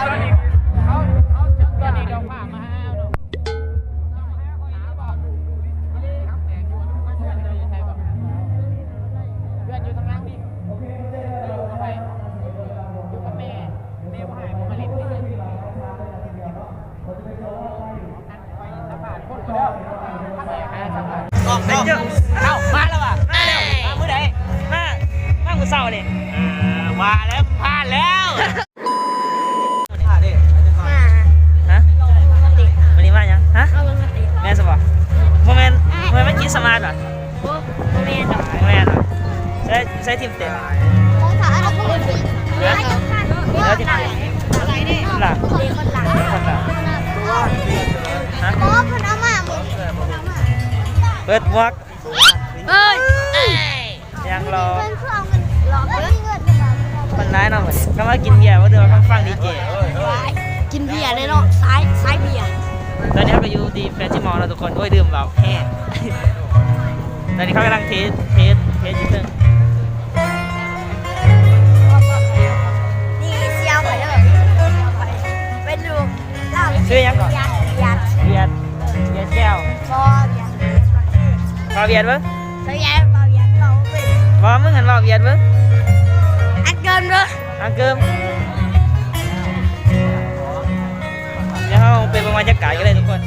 เขาเขาตอนนี้เราพามาห้วเนาะเพื่อนอยู่ทางล่างดิอยู่กับใครอยู่กับแม่แม่ว่าให้ผมาเล่นด้วยกันสัมผัสคนคนเดิมสัมผัสกล้องกล้องเอ้ามาแล้วว่มาแล้วมามื้อใดมามือเศร้าเนี่ยเออมาแล้วพลาแล้ว ใช้ทีมเตะมองถ่ายเราพูดสิเดี๋ยวจะพันเดี๋ยวจะอะไรเนี่ยหลักคนหลังคนละฮะโอ้พันอามาหมดเปิดวอกเอ้ยยังรอเงินเพื่อเอาเงินหลอกเงินเงินคนร้ายเนาะเหมือนก็มากินเบียร์ว่าเดี๋ยวมาฟังดีเจกินเบียร์เลยเนาะซ้ายซ้ายเบียร์ตอนนี้เขาก็อยู่ดีแฟนชิมอลเราทุกคนโอ้ยดื่มแบบแห้งตอนนี้เขากำลังเทสเทสเทสยู่เพิ่ง ชื่อยังก่อนยัดยัดเบียร์เบียร์แก้วบอยัดรอเบียร์เบิ้งเซียวบอยัดเราเป็นว่ามึงหันรอเบียร์เบิ้งอัดเกินเลยอังเกิมเดี๋ยวเราไปประมาณจะกายกันเลยทุกคน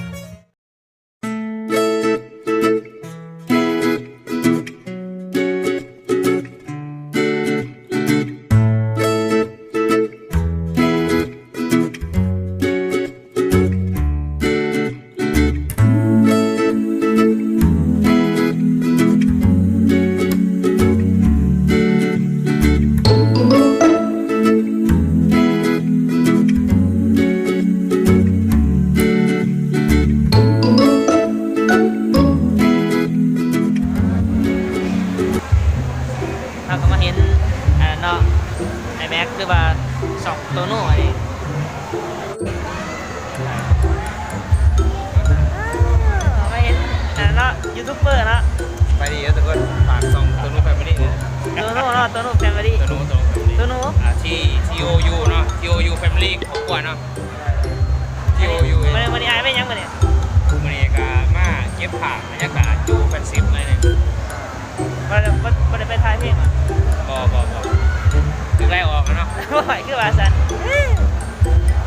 คือว่าสัน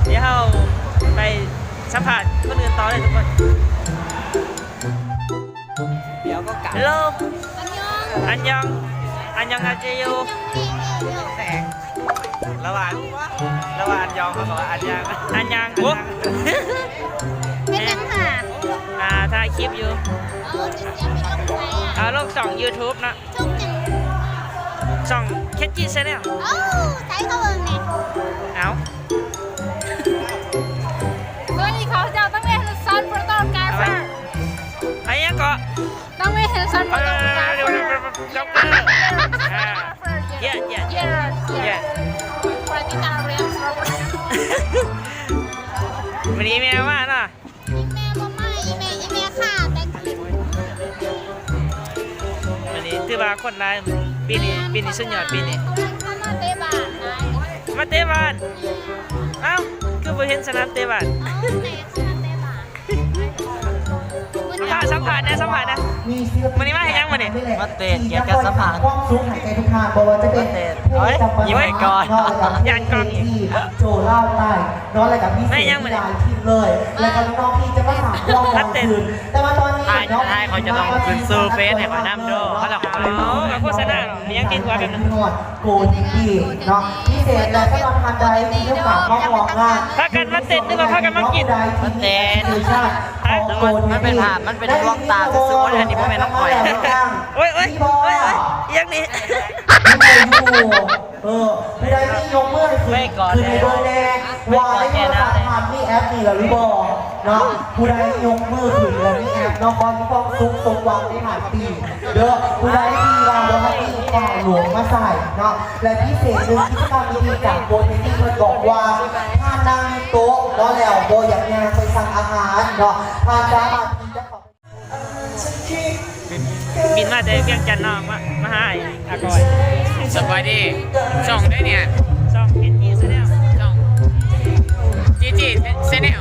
เดี๋ยวเราไปสัมผัสคนอื่นต่อเลยทุกคน เดี๋ยวก็กลับฮัลโหลอันยองอันยอง อันยองอาเจโยดีเดียวแสงระหว่างระหว่างอันยองกับอันยังอันยังอันยังเป็นยังหาอ่าถ่ายคลิปอยู่เอาจริงๆเป็นลงไปอะเอาลงสอง YouTube นะ จุกจิ๋งสองแคทจี้ชแนลเอ้าใช้เขาเองเนี่ยเอาสวัสดีเขาจะต้องเรียนซันโปรโตกาเฟอร์ไอ้ยังก็ต้องเรียนซันโปเอรโตอกาเฟเดี๋ยวอเดี๋ยวร์เดี๋ยวจ็อกเกอร์อ่าเย่เย่เย่เย่ปฏิตาเรียนซันโปรวันนี้แม่ว่าเนาะอีแม่มาไม่อีแม่อีแม่ฆ่าแต่งผิดวันนี้ถือว่าคนร้าย ปีนี้ปีนี้สุดยอดปีนี้เขาเล่นข้ามาเตะบานไงมาเตะบานเอ้าคือบ่เห็นสนามเตะบานเอ้าแม่ข้ามาเตะบานสัมผัสสัมผัสนะสัมผัสนะมีศิลปิวันนี้มาให้ยังวันนี้มาเตะเกียรติกันสัมผัสความสูงหายใจทุกทางบอกว่าจะเป็นเตะเฮ้ยยิ้มให้ก่อนย่านกล้องอีกที่โจเล่าใต้น้องอะไรกับพี่เศไม่ษยังมาดิดายทีมเลยแล้วก็น้องๆที่จะมาถามกล้องมาเราเตะคืนแต่ว่าตอนนี้ ใช่น้องใช่เขาจะต้องขึ้นซูเฟสให้เขานำด้วยเขาจะขอเลยเอากับโฆษณาเหรอมียังกินกว่าแบบนั้นนวดโกนดีเนาะพี่เศษและก็นอนทันใดที่เรื่องฝากน้องมองงานพากันมาเต้นหรือว่าพากันมากิน มาเต้นชาติของโกนมันเป็นภาพมันเป็นล็อกตาซื่อๆว่าอันนี้บ่แม่นน้องปล่อย โอ้ยโอ้ยโอ้ยโอ้ยอีหยังนี่ ไม่อยู่เออไม่ได้ที่ยกมือคือไม่ก่อนคือในเบอร์แดงวายโทรศัพท์ผ่านนี่แอปนี่แหละริบอก เนาะผู้ใดยงมือขึ้นแล้วนี่ครับน้องบอลฟ้องซุกตรงวางได้หาปีเด้อผู้ใดมีวางแล้วมีกางหลวงมาใส่เนาะและพิเศษหนึ่งที่ทำดีจากโบนที่มันบอกว่าถ้านั่งโต๊ะเนาะแล้วโบอย่างงานไปสั่งอาหารเนาะถ้าจะาที่จะขอบินมาแต่เพียงจันทนองมามาห้อากอยสบายดีจ่องได้เนี่ยจ่องเอ็นจีเซเนลช่องจีจีเซเนล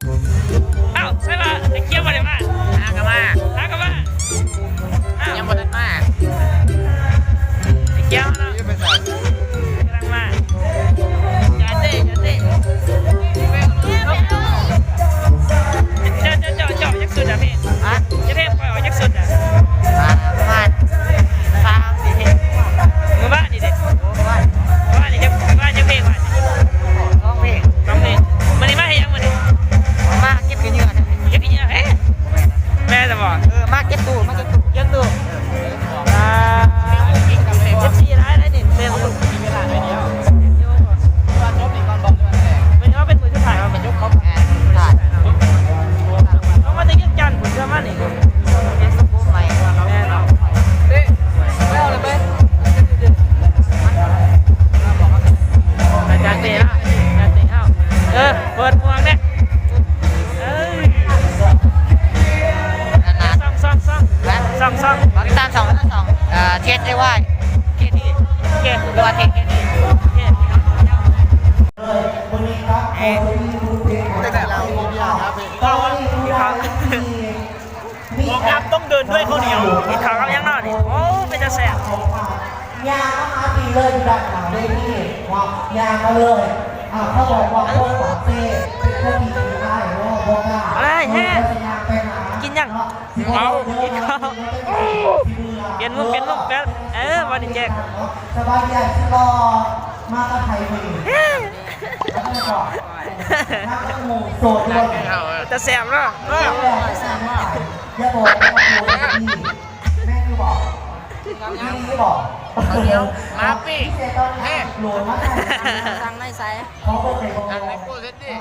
เอ๊ะแต่เรามีเบียร์ครับพี่ครัวกครัต้องเดินด้วยข้าเหนียวอีกขาวกัยังนอาดิกโอ้เป็นจะแสบยาอาปีเลยดักหนาได้พี่ว่ายาเขาเลยอ่าเขาบอกว่าพวกปาเต้เป็พวกมีถือได้ว่าพวกกล้าอะไรแฮ่กินยังเอากินเขาเปลี่ยนมุกเปลี่ยนมุกแป๊บเออวันนี้แจกสบายใจอะรมาตะไคร้ไป โสดด้วยจะแสบเนาะอย่าบอกว่าคุณแม่คือบอกแม่คือบอกเดียวมาปีเฮ้โหลดมาสั่งในไม่ซสั่งในโปรเซตดิ